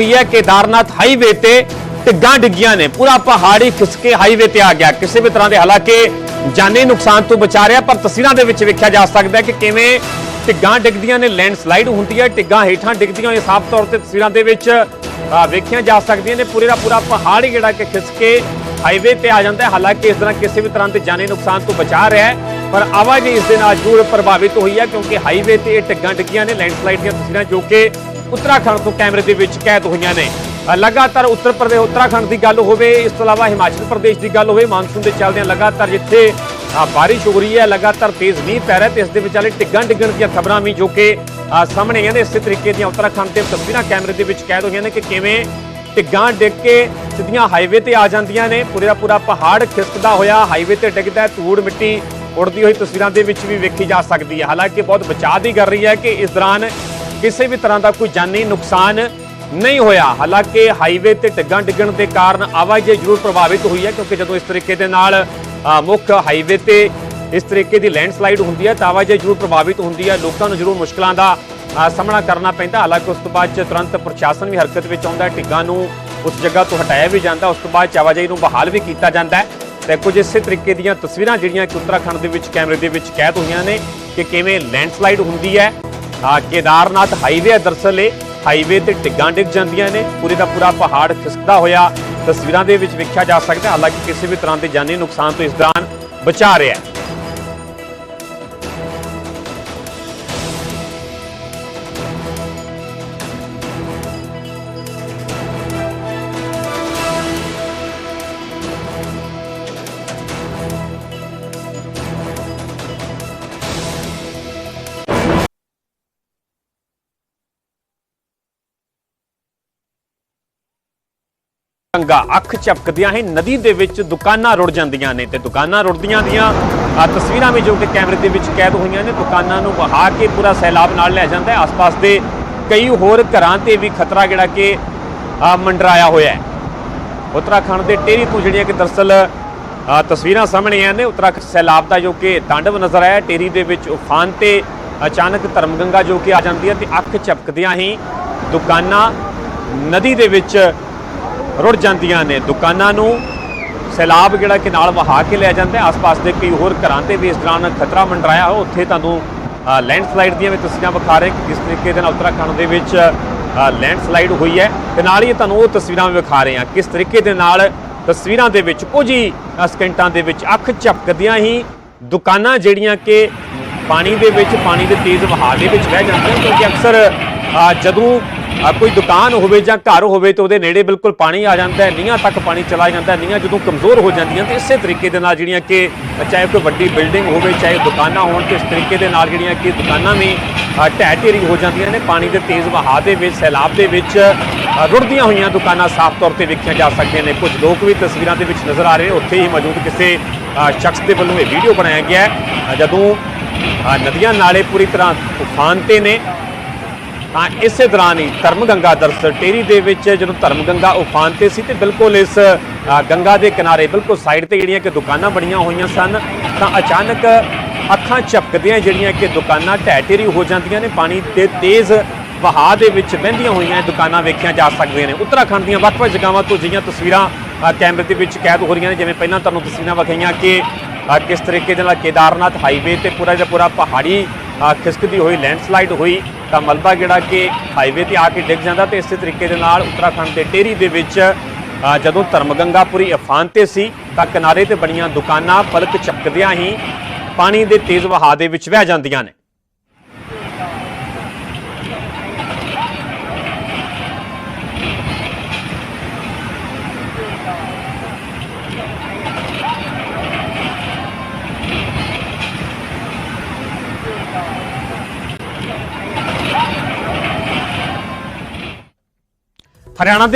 ਹੋਈ ਹੈ ਕੇਦਾਰਨਾਥ ਹਾਈਵੇ ਤੇ ਟਿੱਗਾਂ ਡਿੱਗੀਆਂ ਨੇ। ਪੂਰਾ ਪਹਾੜੀ ਖਿਸਕੇ ਹਾਈਵੇ ਤੇ ਆ ਗਿਆ। ਕਿਸੇ ਵੀ ਤਰ੍ਹਾਂ ਦੇ ਹਾਲਾਂਕਿ ਜਾਨੀ ਨੁਕਸਾਨ ਤੋਂ ਬਚਾ ਰਿਹਾ, ਪਰ ਤਸਵੀਰਾਂ ਦੇ ਵਿੱਚ ਵੇਖਿਆ ਜਾ ਸਕਦਾ ਹੈ ਕਿ ਕਿਵੇਂ ਟਿੱਗਾਂ ਡਿੱਗਦੀਆਂ ਨੇ, ਲੈਂਡਸਲਾਈਡ ਹੁੰਦੀ ਹੈ ਟਿੱਗਾਂ ਹੇਠਾਂ ਡਿੱਗਦੀਆਂ ਹੋਈਆਂ ਸਾਫ਼ ਤੌਰ ਤੇ ਤਸਵੀਰਾਂ ਦੇ ਵਿੱਚ ਵੇਖੀਆਂ ਜਾ ਸਕਦੀਆਂ ਨੇ। ਪੂਰੇ ਦਾ ਪੂਰਾ ਪਹਾੜ ਜਿਹੜਾ ਕਿ ਖਿਸਕੇ ਹਾਈਵੇ ਤੇ ਆ ਜਾਂਦਾ ਹੈ। ਹਾਲਾਂਕਿ ਇਸ ਤਰ੍ਹਾਂ ਕਿਸੇ ਵੀ ਤਰ੍ਹਾਂ ਦੇ ਜਾਨੀ ਨੁਕਸਾਨ ਤੋਂ ਬਚਾ ਰਿਹਾ ਹੈ, ਪਰ ਆਵਾਜਾਈ ਇਸ ਦੇ ਨਾਲ ਜ਼ਰੂਰ ਪ੍ਰਭਾਵਿਤ ਹੋਈ ਹੈ, ਕਿਉਂਕਿ ਹਾਈਵੇ ਤੇ ਇਹ ਢਿੱਗਾਂ ਡਿੱਗੀਆਂ ਨੇ, ਲੈਂਡਸਲਾਈਡ ਦੀਆਂ ਤਸਵੀਰਾਂ ਜੋ ਕਿ ਉੱਤਰਾਖੰਡ ਤੋਂ ਕੈਮਰੇ ਦੇ ਵਿੱਚ ਕੈਦ ਹੋਈਆਂ ਨੇ। ਲਗਾਤਾਰ ਉੱਤਰ ਪ੍ਰਦੇਸ਼ ਉੱਤਰਾਖੰਡ ਦੀ ਗੱਲ ਹੋਵੇ, ਇਸ ਤੋਂ ਇਲਾਵਾ ਹਿਮਾਚਲ ਪ੍ਰਦੇਸ਼ ਦੀ ਗੱਲ ਹੋਵੇ, ਮਾਨਸੂਨ ਦੇ ਚੱਲਦਿਆਂ ਲਗਾਤਾਰ ਜਿੱਥੇ ਬਾਰਿਸ਼ ਹੋ ਰਹੀ ਹੈ, ਲਗਾਤਾਰ ਤੇਜ਼ ਮੀਂਹ ਪੈ ਰਿਹਾ ਤੇ ਇਸ ਦੇ ਵਿਚਾਲੇ ਟਿੱਗਾਂ ਡਿੱਗਣ ਦੀਆਂ ਖਬਰਾਂ ਵੀ ਜੋ ਕਿ ਸਾਹਮਣੇ ਆਈਆਂ ਨੇ, ਇਸੇ ਤਰੀਕੇ ਦੀਆਂ ਉੱਤਰਾਖੰਡ ਦੇ ਤਸਵੀਰਾਂ ਕੈਮਰੇ ਦੇ ਵਿੱਚ ਕੈਦ ਹੋਈਆਂ ਨੇ ਕਿ ਕਿਵੇਂ ਟਿੱਗਾਂ ਡਿੱਗ ਕੇ ਸਿੱਧੀਆਂ ਹਾਈਵੇ ਤੇ ਆ ਜਾਂਦੀਆਂ ਨੇ। ਪੂਰੇ ਦਾ ਪੂਰਾ ਪਹਾੜ ਖਿਸਕਦਾ ਹੋਇਆ, ਹਾਈਵੇ ਤੇ ਡਿੱਗਦਾ ਧੂੜ ਮਿੱਟੀ ਉੜਦੀ ਹੋਈ ਤਸਵੀਰਾਂ ਦੇ ਵਿੱਚ ਵੀ ਵੇਖੀ ਜਾ ਸਕਦੀ ਹੈ। ਹਾਲਾਂਕਿ ਬਹੁਤ ਬਚਾਅ ਦੀ ਕਰ ਰਹੀ ਹੈ ਕਿ ਇਸ ਦੌਰਾਨ ਕਿਸੇ ਵੀ ਤਰ੍ਹਾਂ ਦਾ ਕੋਈ ਜਾਨੀ ਨੁਕਸਾਨ ਨਹੀਂ ਹੋਇਆ। ਹਾਲਾਂਕਿ ਹਾਈਵੇ ਤੇ ਟਿੱਗਾਂ ਡਿੱਗਣ ਦੇ ਕਾਰਨ ਆਵਾਜਾਈ ਜ਼ਰੂਰ ਪ੍ਰਭਾਵਿਤ ਹੋਈ ਹੈ, ਕਿਉਂਕਿ ਜਦੋਂ ਇਸ ਤਰੀਕੇ ਦੇ ਨਾਲ ਮੁੱਖ ਹਾਈਵੇ ਤੇ ਇਸ ਤਰੀਕੇ ਦੀ ਲੈਂਡਸਲਾਈਡ ਹੁੰਦੀ ਹੈ, ਤਾਂ ਆਵਾਜਾਈ ਜ਼ਰੂਰ ਪ੍ਰਭਾਵਿਤ ਹੁੰਦੀ ਹੈ। ਲੋਕਾਂ ਨੂੰ ਜ਼ਰੂਰ ਮੁਸ਼ਕਲਾਂ ਦਾ ਸਾਹਮਣਾ ਕਰਨਾ ਪੈਂਦਾ। ਹਾਲਾਂਕਿ ਉਸ ਤੋਂ ਬਾਅਦ 'ਚ ਤੁਰੰਤ ਪ੍ਰਸ਼ਾਸਨ ਵੀ ਹਰਕਤ ਵਿੱਚ ਆਉਂਦਾ ਹੈ, ਟਿੱਗਾਂ ਨੂੰ ਉਸ ਜਗ੍ਹਾ ਤੋਂ ਹਟਾਇਆ ਵੀ ਜਾਂਦਾ। ਉਸ ਤੋਂ ਬਾਅਦ 'ਚ ਆਵਾਜਾਈ ਨੂੰ ਬਹਾਲ ਵੀ ਕੀਤਾ ਜਾਂਦਾ ਹੈ ਤੇ ਕੁਝ ਇਸੇ ਤਰੀਕੇ ਦੀਆਂ ਤਸਵੀਰਾਂ ਜਿਹੜੀਆਂ ਕਿ ਉੱਤਰਾਖੰਡ ਦੇ ਵਿੱਚ ਕੈਮਰੇ ਦੇ ਵਿੱਚ ਕੈਦ ਹੋਈਆਂ ਨੇ, ਕਿ ਕਿਵੇਂ ਲੈਂਡਸਲਾਈਡ ਹੁੰਦੀ ਹੈ ਆ ਕੇਦਾਰਨਾਥ ਹਾਈਵੇ ਹੈ ਦਰਸਲ ਇਹ ਹਾਈਵੇ ਤੇ ਟਿੱਗਾਂ ਡਿੱਗ ਜਾਂਦੀਆਂ ਨੇ। ਪੂਰੇ ਦਾ ਪੂਰਾ ਪਹਾੜ ਖਿਸਕਦਾ ਹੋਇਆ ਤਸਵੀਰਾਂ ਦੇ ਵਿੱਚ ਵੇਖਿਆ ਜਾ ਸਕਦਾ ਹਾਲਾਂਕਿ ਕਿਸੇ ਵੀ ਤਰ੍ਹਾਂ ਦੇ ਜਾਨੀ ਨੁਕਸਾਨ ਤੋਂ ਇਸ ਦੌਰਾਨ ਬਚਾ ਰਿਹਾ ਹੈ। ਗੰਗਾ ਅੱਖ ਝਪਕਦਿਆਂ ਹੀ ਨਦੀ ਦੇ ਵਿੱਚ ਦੁਕਾਨਾਂ ਰੁੜ ਜਾਂਦੀਆਂ ਨੇ ਤੇ ਦੁਕਾਨਾਂ ਰੁੜਦੀਆਂ ਦੀਆਂ ਤਸਵੀਰਾਂ ਵੀ ਜੋ ਕਿ ਕੈਮਰੇ ਦੇ ਵਿੱਚ ਕੈਦ ਹੋਈਆਂ ਨੇ, ਦੁਕਾਨਾਂ ਨੂੰ ਵਹਾ ਕੇ ਪੂਰਾ ਸੈਲਾਬ ਨਾਲ ਲੈ ਜਾਂਦਾ ਹੈ। ਆਸ-ਪਾਸ ਦੇ ਕਈ ਹੋਰ ਘਰਾਂ ਤੇ ਵੀ ਖਤਰਾ ਜਿਹੜਾ ਕਿ ਮੰਡਰਾਇਆ ਹੋਇਆ ਹੈ। ਉੱਤਰਾਖੰਡ ਦੇ ਟੇਰੀ ਤੋਂ ਜਿਹੜੀਆਂ ਕਿ ਦਰਸਲ ਤਸਵੀਰਾਂ ਸਾਹਮਣੇ ਆਈਆਂ ਨੇ, ਉੱਤਰਾਖੰਡ ਸੈਲਾਬ ਦਾ ਜੋ ਕਿ ਤਾਂਡਵ ਨਜ਼ਰ ਆਇਆ ਟੇਰੀ ਦੇ ਵਿੱਚ ਉਫਾਨ ਤੇ ਅਚਾਨਕ ਧਰਮਗੰਗਾ ਜੋ ਕਿ ਆ ਜਾਂਦੀ ਹੈ ਤੇ ਅੱਖ ਝਪਕਦਿਆਂ ਹੀ ਦੁਕਾਨਾਂ ਨਦੀ ਦੇ ਵਿੱਚ ਰੁੜ ਜਾਂਦੀਆਂ ਨੇ। ਦੁਕਾਨਾਂ ਨੂੰ ਸੈਲਾਬ ਜਿਹੜਾ ਕਿ ਨਾਲ ਵਹਾ ਕੇ ਲੈ ਜਾਂਦਾ ਆਸ-ਪਾਸ ਦੇ ਕਈ ਹੋਰ ਘਰਾਂ ਤੇ ਵੀ ਇਸ ਦੌਰਾਨ ਖਤਰਾ ਮੰਡਰਾਇਆ ਹੋ। ਉੱਥੇ ਤੁਹਾਨੂੰ ਲੈਂਡਸਲਾਈਡ ਦੀਆਂ ਵੀ ਤਸਵੀਰਾਂ ਵਿਖਾ ਰਹੇ ਕਿ ਕਿਸ ਤਰੀਕੇ ਦੇ ਨਾਲ ਉੱਤਰਾਖੰਡ ਦੇ ਵਿੱਚ ਲੈਂਡਸਲਾਈਡ ਹੋਈ ਹੈ ਤੇ ਨਾਲ ਹੀ ਤੁਹਾਨੂੰ ਉਹ ਤਸਵੀਰਾਂ ਵੀ ਵਿਖਾ ਰਹੇ ਹਾਂ ਕਿਸ ਤਰੀਕੇ ਦੇ ਨਾਲ ਤਸਵੀਰਾਂ ਦੇ ਵਿੱਚ ਕੁਝ ਹੀ ਸਕਿੰਟਾਂ ਦੇ ਵਿੱਚ ਅੱਖ ਝਪਕਦਿਆਂ ਹੀ ਦੁਕਾਨਾਂ ਜਿਹੜੀਆਂ ਕਿ ਪਾਣੀ ਦੇ ਵਿੱਚ, ਪਾਣੀ ਦੇ ਤੇਜ਼ ਵਹਾਅ ਦੇ ਵਿੱਚ ਵਹਿ ਜਾਂਦੀਆਂ ਕਿਉਂਕਿ ਅਕਸਰ ਜਦੋਂ ਕੋਈ ਦੁਕਾਨ ਹੋਵੇ ਜਾਂ ਘਰ ਹੋਵੇ ਤੇ ਉਹਦੇ ਨੇੜੇ ਬਿਲਕੁਲ ਪਾਣੀ ਆ ਜਾਂਦਾ ਹੈ, ਨੀਹਾਂ ਤੱਕ ਪਾਣੀ ਚਲਾ ਜਾਂਦਾ ਹੈ, ਨੀਹਾਂ ਜਦੋਂ ਕਮਜ਼ੋਰ ਹੋ ਜਾਂਦੀਆਂ ਤੇ ਇਸੇ ਤਰੀਕੇ ਦੇ ਨਾਲ ਜਿਹੜੀਆਂ ਕਿ ਚਾਹੇ ਕੋਈ ਵੱਡੀ ਬਿਲਡਿੰਗ ਹੋਵੇ, ਚਾਹੇ ਦੁਕਾਨਾਂ ਹੋਣ ਤੇ ਇਸ ਤਰੀਕੇ ਦੇ ਨਾਲ ਜਿਹੜੀਆਂ ਕਿ ਦੁਕਾਨਾਂ ਵੀ ਢਹਿ ਢੇਰੀ ਹੋ ਜਾਂਦੀਆਂ ਨੇ, ਪਾਣੀ ਦੇ ਤੇਜ਼ ਵਹਾਅ ਦੇ ਵਿੱਚ, ਸੈਲਾਬ ਦੇ ਵਿੱਚ ਰੁੜਦੀਆਂ ਹੋਈਆਂ ਦੁਕਾਨਾਂ ਸਾਫ਼ ਤੌਰ ਤੇ ਵੇਖੀਆਂ ਜਾ ਸਕਦੀਆਂ ਨੇ। ਕੁਝ ਲੋਕ ਵੀ ਤਸਵੀਰਾਂ ਦੇ ਵਿੱਚ ਨਜ਼ਰ ਆ ਰਹੇ ਨੇ। ਉੱਥੇ ਹੀ ਮੌਜੂਦ ਕਿਸੇ ਸ਼ਖਸ ਦੇ ਵੱਲੋਂ ਇਹ ਵੀਡੀਓ ਬਣਾਇਆ ਗਿਆ ਹੈ। ਜਦੋਂ ਨਦੀਆਂ ਨਾਲੇ ਪੂਰੀ ਤਰ੍ਹਾਂ ਤੂਫਾਨ ਤੇ ਨੇ ਤਾਂ ਇਸੇ ਦੌਰਾਨ ਹੀ ਧਰਮ ਗੰਗਾ ਦਰਸਲ ਟੇਰੀ ਦੇ ਵਿੱਚ ਜਦੋਂ ਧਰਮ ਗੰਗਾ ਉਫਾਨ ਤੇ ਸੀ ਤੇ ਬਿਲਕੁਲ ਇਸ ਗੰਗਾ ਦੇ ਕਿਨਾਰੇ ਬਿਲਕੁਲ ਸਾਈਡ ਤੇ ਜਿਹੜੀਆਂ ਕਿ ਦੁਕਾਨਾਂ ਬਣੀਆਂ ਹੋਈਆਂ ਸਨ, ਤਾਂ ਅਚਾਨਕ ਅੱਖਾਂ ਝਪਕਦਿਆਂ ਜਿਹੜੀਆਂ ਕਿ ਦੁਕਾਨਾਂ ਢਹਿ ਢੇਰੀ ਹੋ ਜਾਂਦੀਆਂ ਨੇ, ਪਾਣੀ ਦੇ ਤੇਜ਼ ਵਹਾਅ ਦੇ ਵਿੱਚ ਵਹਿੰਦੀਆਂ ਹੋਈਆਂ ਦੁਕਾਨਾਂ ਵੇਖੀਆਂ ਜਾ ਸਕਦੀਆਂ ਨੇ। ਉੱਤਰਾਖੰਡ ਦੀਆਂ ਵੱਖ-ਵੱਖ ਜਗ੍ਹਾਵਾਂ ਤੋਂ ਜਿਹੀਆਂ ਤਸਵੀਰਾਂ ਕੈਮਰੇ ਦੇ ਵਿੱਚ ਕੈਦ ਹੋ ਰਹੀਆਂ ਨੇ, ਜਿਵੇਂ ਪਹਿਲਾਂ ਤੁਹਾਨੂੰ ਤਸਵੀਰਾਂ ਵਿਖਾਈਆਂ ਕਿ ਕਿਸ ਤਰੀਕੇ ਦੇ ਨਾਲ ਕੇਦਾਰਨਾਥ ਹਾਈਵੇ ਤੇ ਪੂਰਾ ਦਾ ਪੂਰਾ ਪਹਾੜੀ ਖਿਸਕਦੀ ਹੋਈ, ਲੈਂਡਸਲਾਈਡ ਹੋਈ ਤਾਂ ਮਲਬਾ ਜਿਹੜਾ ਕਿ ਹਾਈਵੇ ਤੇ ਆ ਕੇ ਡਿੱਗ ਜਾਂਦਾ ਤੇ ਇਸੇ ਤਰੀਕੇ ਦੇ ਨਾਲ ਉੱਤਰਾਖੰਡ ਦੇ ਟੇਰੀ ਦੇ ਵਿੱਚ ਜਦੋਂ ਧਰਮਗੰਗਾ ਪੂਰੀ ਅਫਾਨ ਤੇ ਸੀ, ਤਾਂ ਕਿਨਾਰੇ ਤੇ ਬਣੀਆਂ ਦੁਕਾਨਾਂ ਪਲਕ ਚੱਕਦਿਆਂ ਹੀ ਪਾਣੀ ਦੇ ਤੇਜ਼ ਵਹਾਅ ਦੇ ਵਿੱਚ ਵਹਿ ਜਾਂਦੀਆਂ ਨੇ। ਹਰਿਆਣਾ ਦੇ